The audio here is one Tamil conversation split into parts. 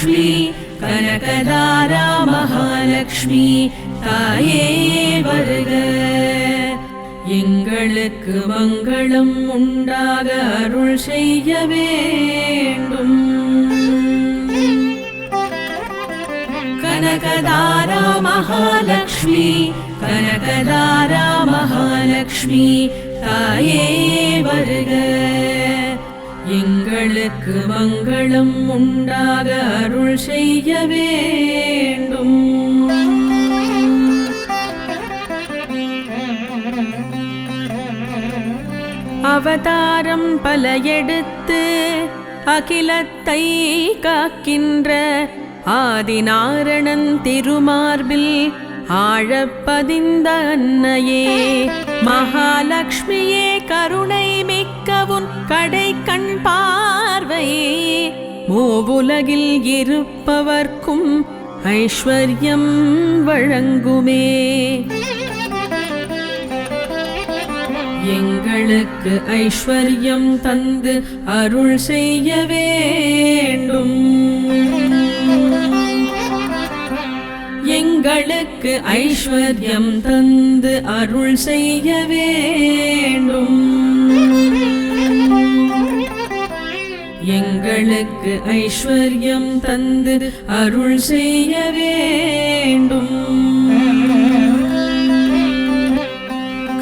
கனகதாரா மகாலட்சுமி கனகதாரா மகாலட்சுமி தாயே வருக எங்களுக்கு மங்களம் உண்டாக அருள் செய்ய வேண்டும் கனகதாரா மகாலட்சுமி கனகதாரா மகாலட்சுமி தாயே வருக மக்களுக்கு மங்களம் உண்டாக அருள் செய்ய வேண்டும். அவதாரம் பல எடுத்து அகிலத்தை காக்கின்ற ஆதிநாரணன் திருமார்பில் ஆழப்பதிந்த அன்னையே மகாலட்சுமியே கருணை மிக்கவுன் கடை கண் பார்வையே மூவுலகில் இருப்பவர்க்கும் ஐஸ்வர்யம் வழங்குமே. எங்களுக்கு ஐஸ்வர்யம் தந்து அருள் செய்ய வேண்டும். எங்களுக்கு ஐஸ்வர்யம் தந்து அருள் செய்ய வேண்டும். எங்களுக்கு ஐஸ்வர்யம் தந்து அருள் செய்ய வேண்டும்.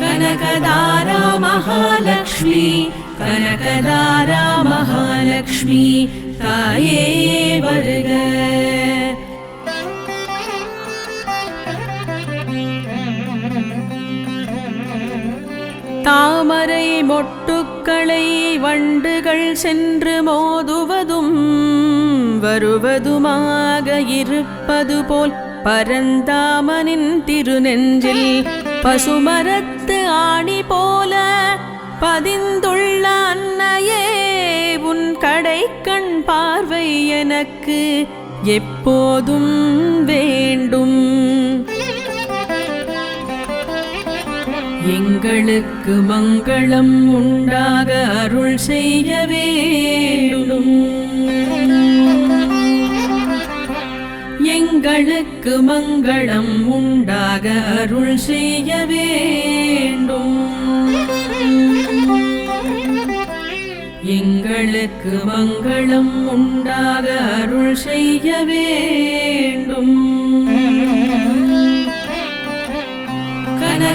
கனகதாரா மகாலட்சுமி கனகதாரா மகாலட்சுமி தாயே வருக. தாமரை மொட்டுக்களை வண்டுகள் சென்று மோதுவதும் வருவதுமாக இருப்பது போல் பரந்தாமனின் திருநெஞ்சில் பசுமரத்து ஆணி போல பதிந்துள்ள அன்னையே உன் கடை கண் பார்வை எனக்கு எப்போதும் வேண்டும். எங்களுக்கு மங்களம் உண்டாக அருள் செய்ய வேண்டும் எங்களுக்கு மங்களம் உண்டாக அருள் செய்ய வேண்டும். எங்களுக்கு மங்களம் உண்டாக அருள் செய்ய வேண்டும்.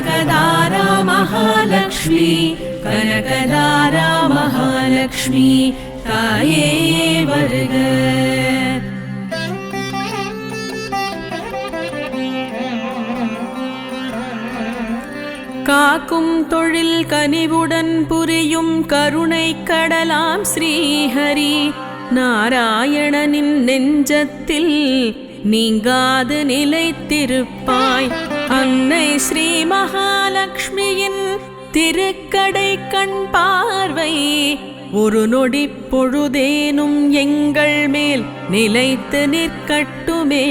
கனகதாரா மகாலட்சுமி கனகதாரா மகாலட்சுமி தாயே வருக. காக்கும் தொழில் கனிவுடன் புரியும் கருணை கடலாம் ஸ்ரீஹரி நாராயணனின் நெஞ்சத்தில் நீங்காது நிலைத்திருப்பாய். அன்னை ஸ்ரீ மகாலட்சுமியின் திருக்கடை கண் பார்வை. ஒரு நொடி பொழுதேனும் எங்கள் மேல் நிலைத்து நிற்கட்டுமே.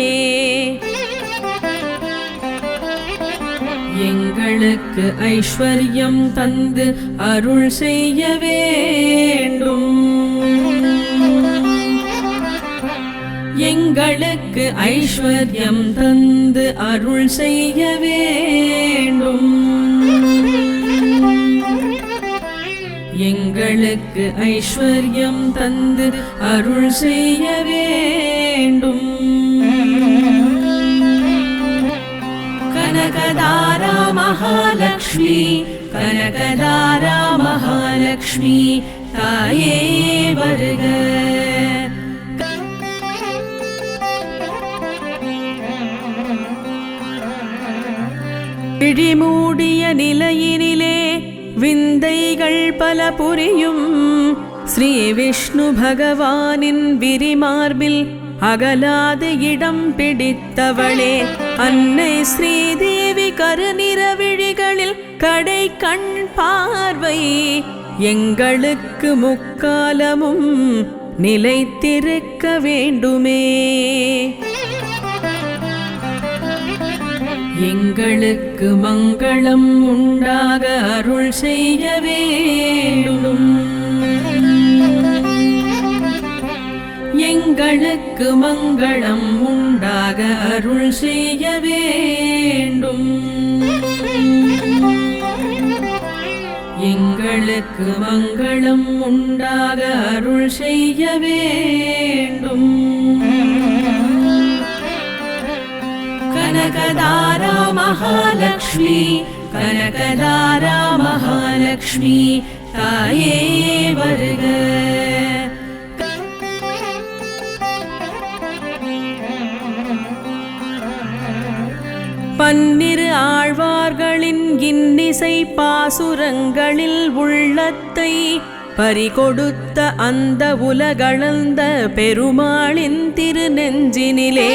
எங்களுக்கு ஐஸ்வர்யம் தந்து அருள் செய்ய வேண்டும். எங்களுக்கு ஐஸ்வர்யம் தந்து அருள் செய்ய வேண்டும். எங்களுக்கு ஐஸ்வர்யம் தந்து அருள் செய்ய வேண்டும். கனகதாரா மகாலட்சுமி கனகதாரா மகாலட்சுமி தாயே வருக. மூடிய நிலையினிலே விந்தைகள் பல புரியும். ஸ்ரீ விஷ்ணு பகவானின் விரிமார்பில் அகலாது இடம் பிடித்தவளே. அன்னை ஸ்ரீதேவி கருநிற விழிகளில் கடை கண் பார்வை. எங்களுக்கு முக்காலமும் நிலைத்திருக்க வேண்டுமே. எங்களுக்கு மங்களம் உண்டாக அருள் செய்ய வேண்டும் எங்களுக்கு மங்களம் உண்டாக அருள் செய்ய வேண்டும் எங்களுக்கு மங்களம் உண்டாக அருள் செய்ய வேண்டும் கனகதாரா மகாலட்சுமி கனகதாரா மகாலட்சுமி தாயே வருக. பன்னிரு ஆழ்வார்களின் இன்னிசை பாசுரங்களில் உள்ளத்தை பறிகொடுத்த அந்த உலகளந்த பெருமாளின் திருநெஞ்சினிலே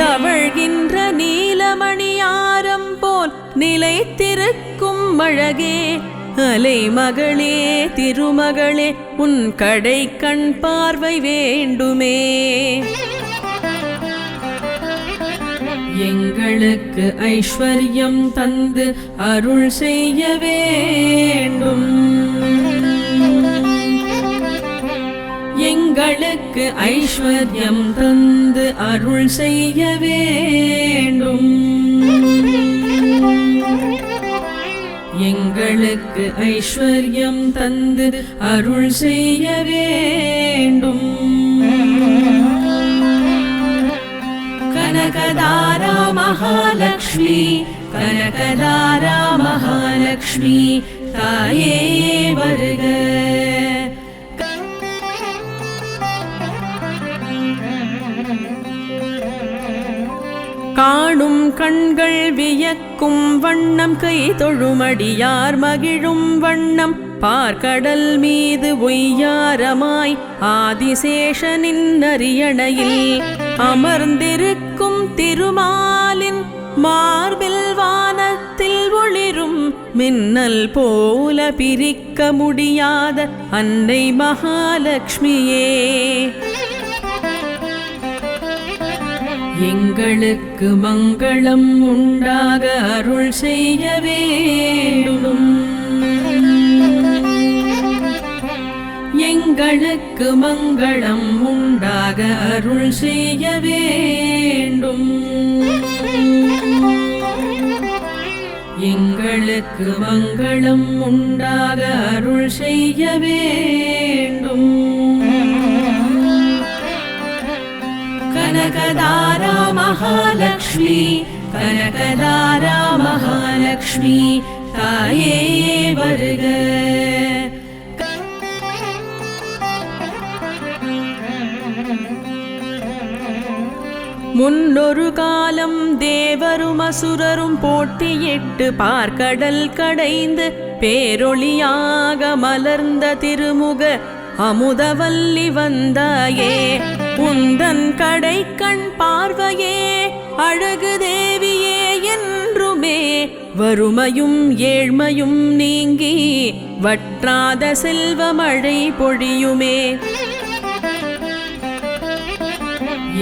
தவழ்கின்ற நீலமணியாரம் போல் நிலைத்திருக்கும் அழகே. அலை மகளே திருமகளே உன் கடை கண் பார்வை வேண்டுமே. எங்களுக்கு ஐஸ்வர்யம் தந்து அருள் செய்ய வேண்டும். எங்களுக்கு ஐஸ்வர்யம் தந்து அருள் செய்ய வேண்டும். எங்களுக்கு ஐஸ்வர்யம் தந்து அருள் செய்ய வேண்டும். கனகதாரா மகாலட்சுமி கனகதாரா மகாலட்சுமி தாயே வருக. கண்கள் வியக்கும் வண்ணம் கை தொழுமடியார் மகிழும் வண்ணம். பார்க்கடல் மீது ஒய்யாரமாய் ஆதிசேஷனின் அரியணையில் அமர்ந்திருக்கும் திருமாலின் மார்பில் வானத்தில் ஒளிரும் மின்னல் போல பிரிக்க முடியாத அன்னை மகாலட்சுமியே. எங்களுக்கு மங்களம் உண்டாக அருள் செய்ய வேண்டும் எங்களுக்கு மங்களம் உண்டாக அருள் செய்ய வேண்டும். எங்களுக்கு மங்களம் உண்டாக அருள் செய்ய வேண்டும். கனகதாரா மகாலட்சுமி கனகதாரா மகாலட்சுமி தாயே வருக. முன்னொரு காலம் தேவரும் அசுரரும் போட்டியிட்டு பார்க்கடல் கடைந்து பேரொளியாக மலர்ந்த திருமுக அமுதவல்லி வந்தாயே. உந்தன் கடை கண் பார்வையே அழகு தேவியே என்றுமே. வறுமையும் ஏழ்மையும் நீங்கி வற்றாத செல்வ மழை பொழியுமே.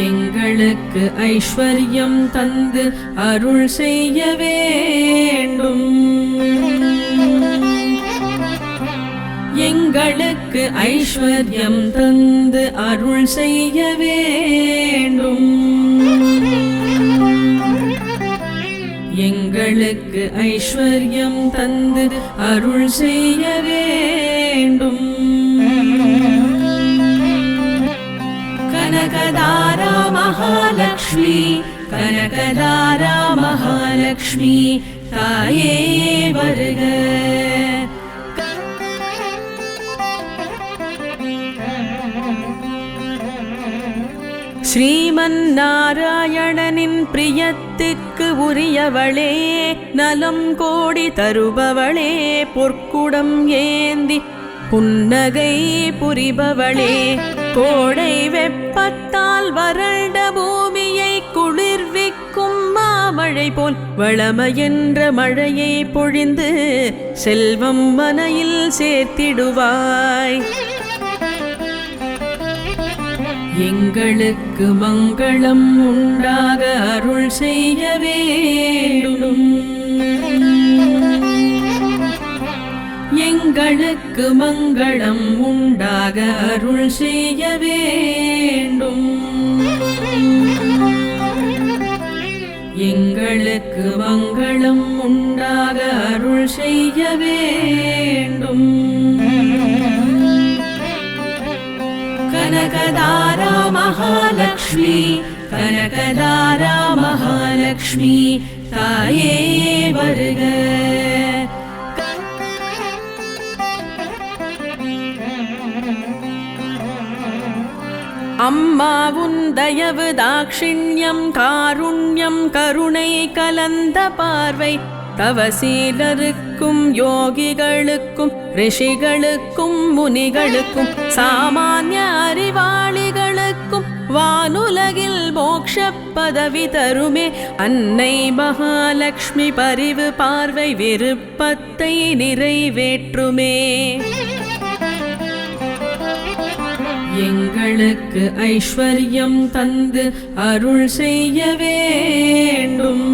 எங்களுக்கு ஐஸ்வர்யம் தந்து அருள் செய்ய வேண்டும். எங்களுக்கு ஐஸ்வர்யம் தந்து அருள் செய்ய வேண்டும். எங்களுக்கு ஐஸ்வர்யம் தந்து அருள் செய்ய வேண்டும். கனகதாரா மகாலட்சுமி கனகதாரா மகாலட்சுமி தாயே வருக. ஸ்ரீமன் நாராயணனின் பிரியத்துக்கு உரியவளே நலம் கோடி தருபவளே பொற்குடம் ஏந்தி புன்னகை புரிபவளே. கோடை வெப்பத்தால் வறண்ட பூமியை குளிர்விக்கும் மாமழை போல் வளமையென்ற மழையை பொழிந்து செல்வம் மனையில் சேர்த்திடுவாய். எங்களுக்கு மங்களம் உண்டாக அருள் செய்ய வேண்டும். எங்களுக்கு மங்களம் உண்டாக அருள் செய்ய வேண்டும். எங்களுக்கு மங்களம் உண்டாக அருள் செய்ய வேண்டும். கனகதாரா மகாலட்சுமி கனகதாரா மகாலட்சுமி தாயே வருக. அம்மாவுன் தயவு தாட்சிண்யம் காருண்யம் கருணை கலந்த பார்வை தவசீலருக்கும் யோகிகளுக்கும் ரிஷிகளுக்கும் முனிகளுக்கும் சாமானிய அறிவாளிகளுக்கும் வானுலகில் மோக்ஷ பதவி தருமே அன்னை மகாலட்சுமி பரிவு பார்வை விருப்பத்தை நிறைவேற்றுமே எங்களுக்கு ஐஸ்வர்யம் தந்து அருள் செய்ய வேண்டும்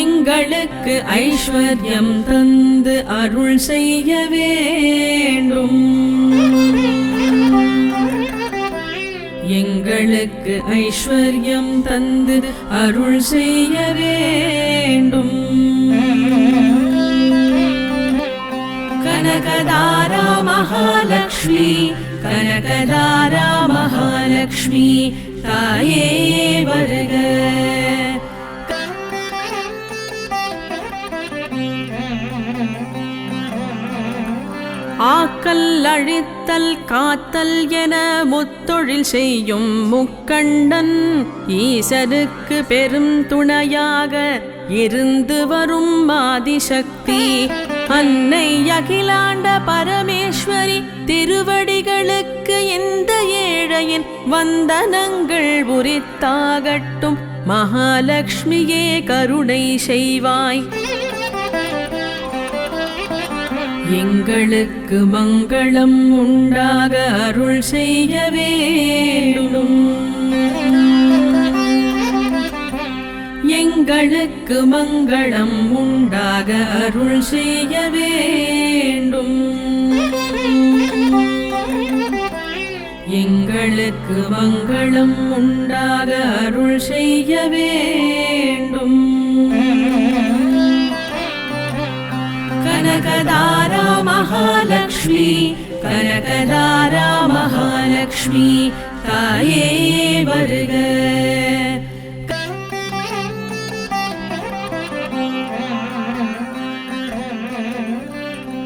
எங்களுக்கு ஐஸ்வர்யம் தந்து அருள் செய்ய வேண்டும். எங்களுக்கு ஐஸ்வர்யம் தந்து அருள் செய்ய வேண்டும். கனகதாரா மகாலட்சுமி கனகதாரா மகாலட்சுமி தாயே வருக. ஆக்கல் அழித்தல் காத்தல் என முத்தொழில் செய்யும் முக்கண்டன் ஈசனுக்கு பெரும் துணையாக இருந்து வரும் ஆதிசக்தி. அன்னை அகிலாண்ட பரமேஸ்வரி திருவடிகளுக்கு இந்த ஏழையின் வந்தனங்கள் உரித்தாகட்டும். மகாலட்சுமியே கருணை செய்வாய். எங்களுக்கு மங்களம் உண்டாக அருள் செய்ய வேண்டும் எங்களுக்கு மங்களம் உண்டாக அருள் செய்ய வேண்டும் எங்களுக்கு மங்களம் உண்டாக அருள் செய்ய வேண்டும் கனகதாரா மகாலட்சுமி கனகதாரா மகாலட்சுமி தாயே வருக.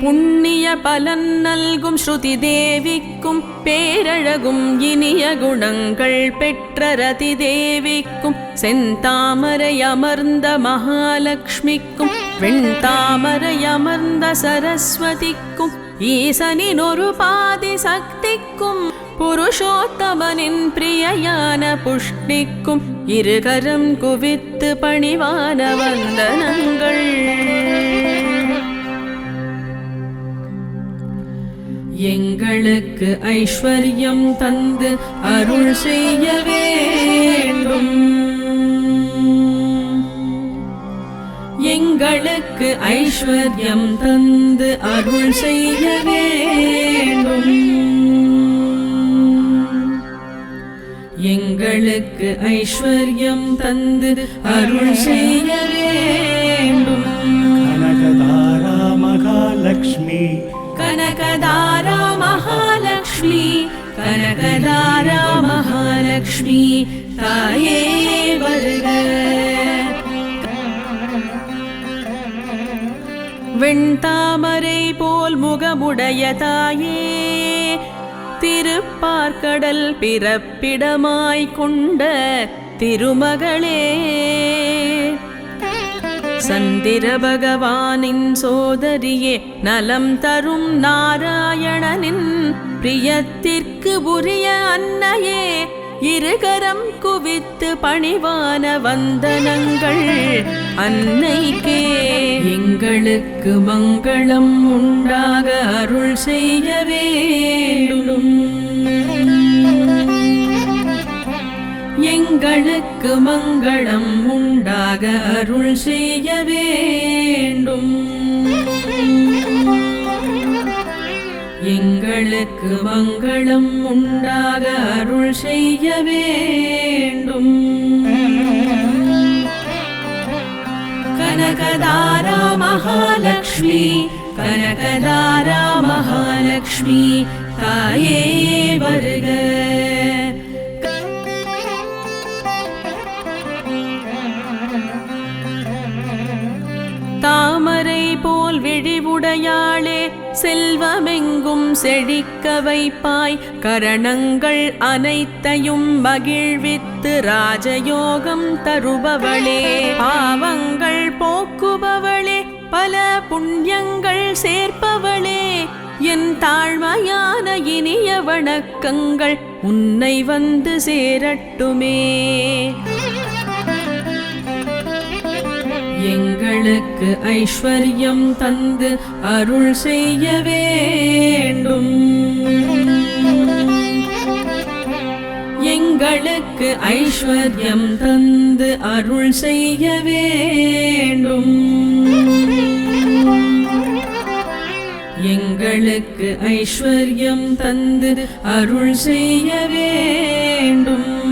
புண்ணிய பலன் நல்கும் ஸ்ருதி தேவிக்கும் பேரழகும் இனிய குணங்கள் பெற்ற ரதி தேவிக்கும் செந்தாமரை அமர்ந்த மகாலட்சுமிக்கும் வெண்தாமரை அமர்ந்த சரஸ்வதிக்கும் ஈசனின் ஒரு பாதி சக்திக்கும் புருஷோத்தமனின் பிரியயான புஷ்டிக்கும் இருகரம் குவித்து பணிவான வந்தனங்கள். எங்களுக்கு ஐஸ்வர்யம் தந்து அருள் செய்ய வேண்டும். எங்களுக்கு ஐஸ்வர்யம் தந்து அருள் செய்ய வேண்டும். எங்களுக்கு ஐஸ்வர்யம் தந்து அருள் செய்ய வேண்டும். கனகதாரா மகாலட்சுமி கனகதாரா மகாலட்சுமி கனகதாரா மகாலட்சுமி தாயே வருக. வெண்தாமரை போல் முகமுடைய தாயே திருப்பார்க்கடல் பிறப்பிடமாய் கொண்ட திருமகளே. சந்திர பகவானின் சோதரியே நலம் தரும் நாராயணனின் பிரியத்திற்கு உரிய அன்னையே இருகரம் குவித்து பணிவான வந்தனங்கள். அன்னைக்கே எங்களுக்கு மங்களம் உண்டாக அருள் செய்ய வேண்டும். எங்களுக்கு மங்களம் உண்டாக அருள் செய்ய வேண்டும். எங்களுக்கு மங்களம் உண்டாக அருள் செய்ய வேண்டும். कनकदारा महालक्ष्मी कनकदारा महालक्ष्मी कनकदा वर्ग तर्ग तामरेल् उडयाळे செல்வமெங்கும் செழிக்க வைப்பாய். கரணங்கள் அனைத்தையும் மகிழ்வித்து ராஜயோகம் தருபவளே. பாவங்கள் போக்குபவளே பல புண்ணியங்கள் சேர்ப்பவளே. என் தாழ்மையான இனிய வணக்கங்கள் உன்னை வந்து சேரட்டுமே. எங்களுக்கு ஐஸ்வர்யம் தந்து அருள் செய்ய வேண்டும். எங்களுக்கு ஐஸ்வர்யம் தந்து அருள் செய்ய வேண்டும். எங்களுக்கு ஐஸ்வர்யம் தந்து அருள் செய்ய வேண்டும்.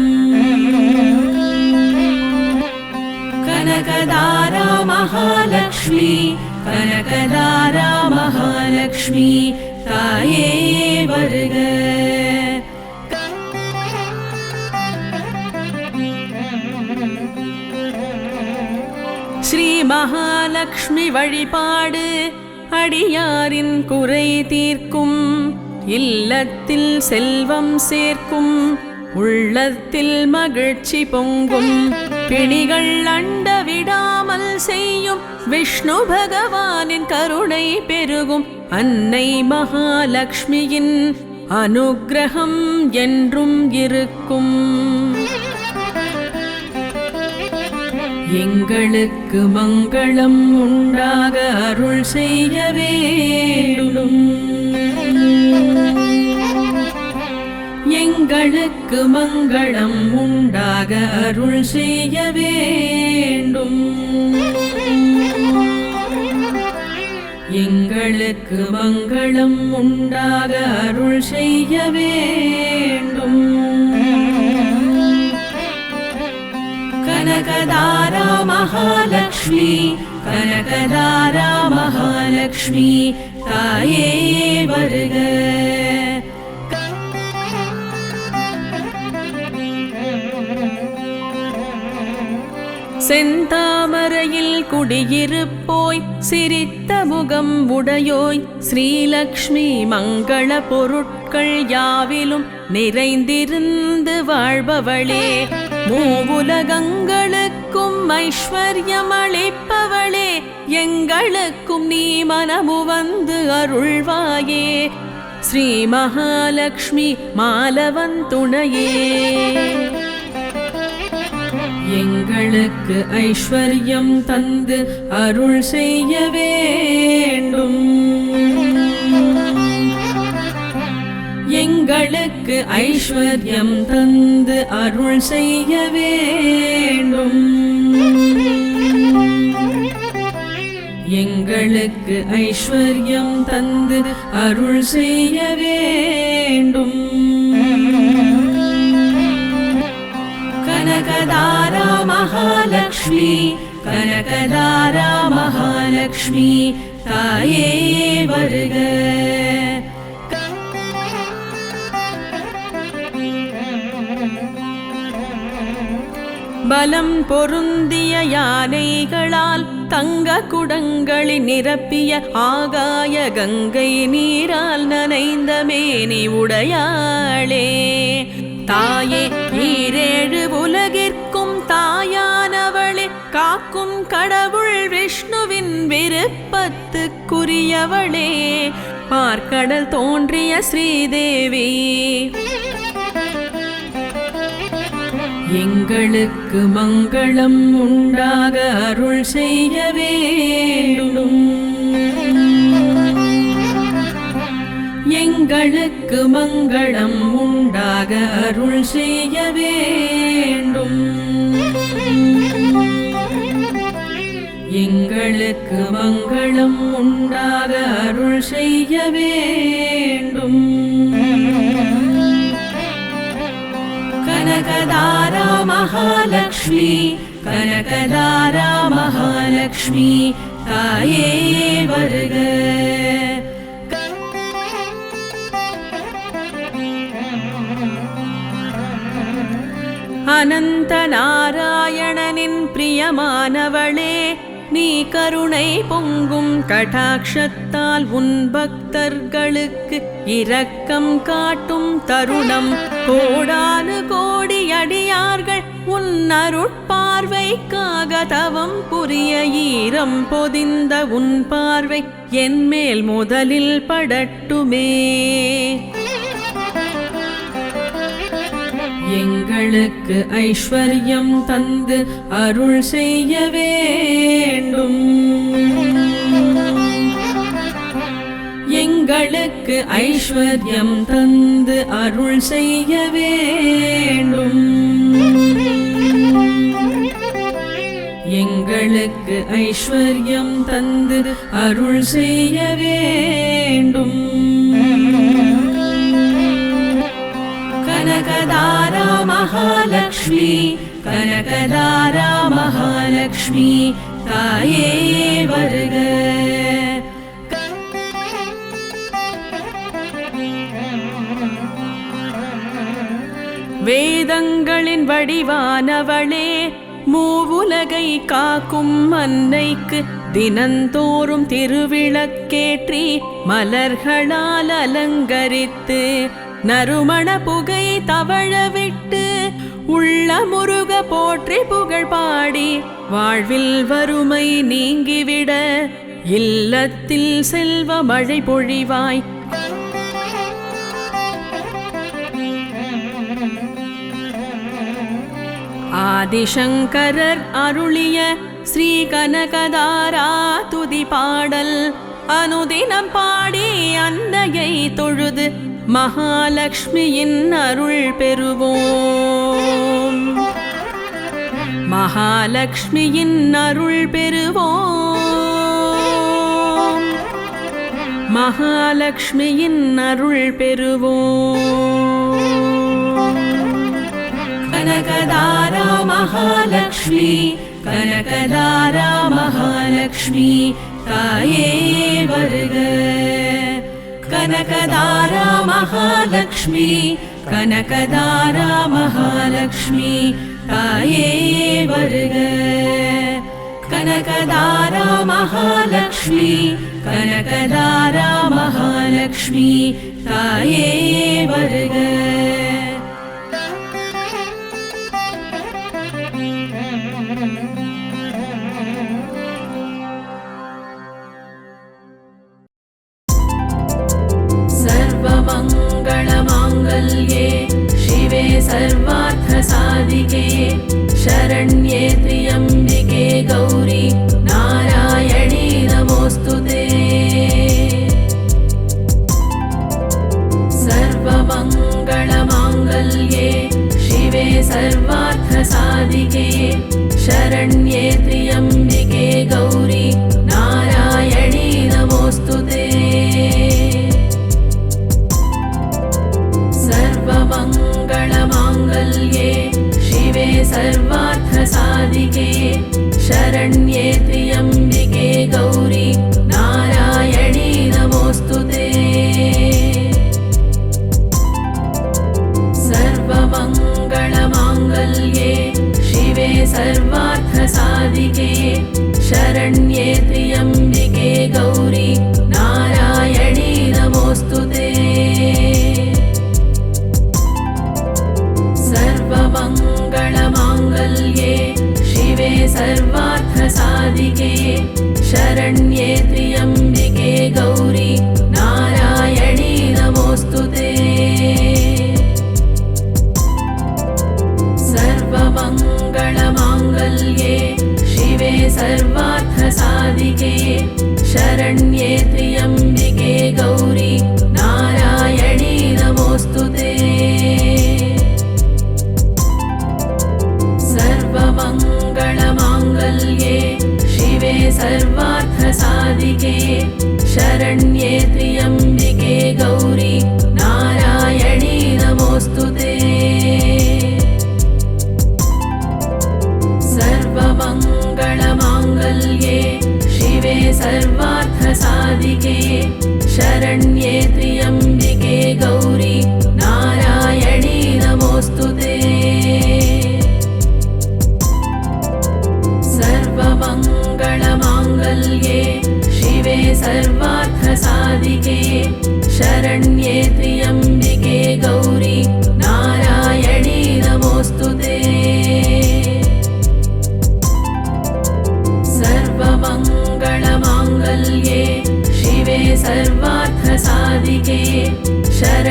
கனகதாரா மகாலட்சுமி கனகதாரா மகாலட்சுமி தாயே வருக ஸ்ரீ மகாலட்சுமி வழிபாடு அடியாரின் குறை தீர்க்கும் இல்லத்தில் செல்வம் சேர்க்கும் உள்ளத்தில் மகிழ்ச்சி பொங்கும் பிணிகள் அண்ட விஷ்ணு பகவானின் கருணை பெருகும் அன்னை மகாலட்சுமியின் அனுகிரகம் என்றும் இருக்கும். எங்களுக்கு மங்களம் உண்டாக அருள் செய்ய வேண்டும் எங்களுக்கு மங்களம் உண்டாக அருள் செய்ய வேண்டும் எங்களுக்கு மங்களம் உண்டாக அருள் செய்ய வேண்டும். கனகதாரா மகாலட்சுமி கனகதாரா மகாலட்சுமி தாயே வருக. செந்தா செந்தாமரையில் குடியிருப்போய் சிரித்த முகம் உடையோய். ஸ்ரீலக்ஷ்மி மங்கள பொருட்கள் யாவிலும் நிறைந்திருந்து வாழ்பவளே. மூவுலகங்களுக்கும் ஐஸ்வர்யம் அளிப்பவளே எங்களுக்கும் நீ மனமு வந்து அருள்வாயே. ஸ்ரீ மகாலட்சுமி மாலவன் துணையே. எங்களுக்கு ஐஸ்வர்யம் தந்து அருள் செய்ய வேண்டும். எங்களுக்கு ஐஸ்வர்யம் தந்து அருள் செய்ய வேண்டும். எங்களுக்கு ஐஸ்வர்யம் தந்து அருள் செய்ய வேண்டும். கனகதாரா மகாலட்சுமி கனகதாரா மகாலட்சுமி தாயே வருக. பலம் பொருந்திய யானைகளால் தங்க குடங்களை நிரப்பிய ஆகாய கங்கை நீரால் நனைந்த மேனி உடையாளே. தாயே ஈரேழு உலகிற்கும் தாயானவளே காக்கும் கடவுள் விஷ்ணுவின் விருப்பத்துக்குரியவளே. பார்க்கடல் தோன்றிய ஸ்ரீதேவி எங்களுக்கு மங்களம் உண்டாக அருள் செய்ய வேண்டும். எங்களுக்கு மங்களம் உண்டாக அருள் செய்ய வேண்டும். எங்களுக்கு மங்களம் உண்டாக அருள் செய்ய வேண்டும். கனகதாரா மகாலட்சுமி கனகதாரா மகாலட்சுமி தாயே வருக. அனந்த நாராயணனின் பிரியமானவளே நீ கருணை பொங்கும் கடாட்சத்தால் உன் பக்தர்களுக்கு இரக்கம் காட்டும் தருணம். கோடானு கோடி அடியார்கள் உன் அருட்பார்வைக்காக தவம் புரிய ஈரம் பொதிந்த உன் பார்வை என் மேல் முதலில் படட்டுமே. எங்களுக்கு ஐஸ்வர்யம் தந்து அருள் செய்ய வேண்டும். எங்களுக்கு ஐஸ்வர்யம் தந்து அருள் செய்ய வேண்டும். எங்களுக்கு ஐஸ்வர்யம் தந்து அருள் செய்ய வேண்டும். கனகதாரா மகாலட்சுமி கனகதாரா மகாலட்சுமி தாயே வருக. வேதங்களின் வடிவானவளே மூவுலகை காக்கும் அன்னைக்கு தினந்தோறும் திருவிளக்கேற்றி மலர்களால் அலங்கரித்து நறுமண புகை தவழ விட்டு உள்ள முருக போற்றி புகழ் பாடி வாழ்வில் வறுமை நீங்கிவிட இல்லத்தில் செல்வ மழை பொழிவாய். ஆதிசங்கரர் அருளிய ஸ்ரீ கனகதாரா துதி பாடல் அனுதினம் பாடி அன்னையை தொழுது மகாலட்சுமியின் அருள் பெறுவோம். மகாலட்சுமியின் அருள் பெறுவோம். மகாலட்சுமியின் அருள் பெறுவோம். கனகதாரா மகாலட்சுமி கனகதாரா மகாலட்சுமி தாயே வருக. कनकदारा महालक्ष्मी कनकदारा महालक्ष्मी तये वर्ग। कनकदारा महालक्ष्मी कनकदारा महालक्ष्मी तये वर्ग। शरण्ये त्र्यम्बिके गौरी नारायणी नमोऽस्तु ते। सर्वमङ्गलमाङ्गल्ये शिवे सर्वार्थसाधिके शरण्ये त्र्यम्बिके गौरी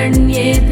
கண் எது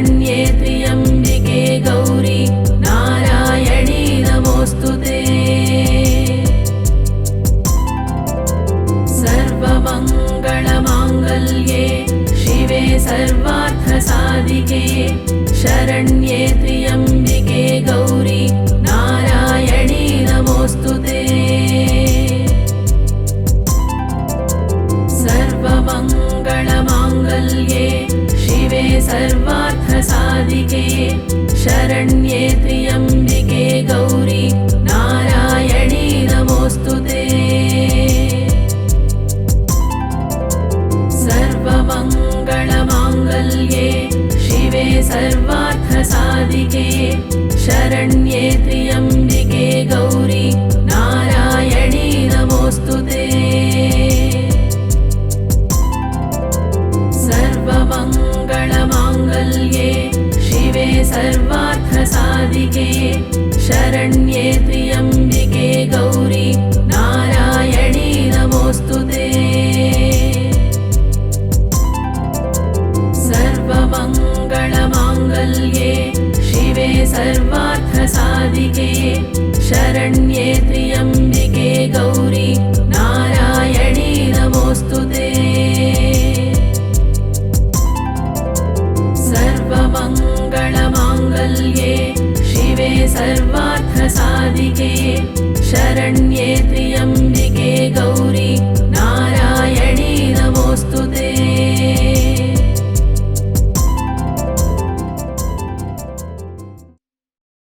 शरण्ये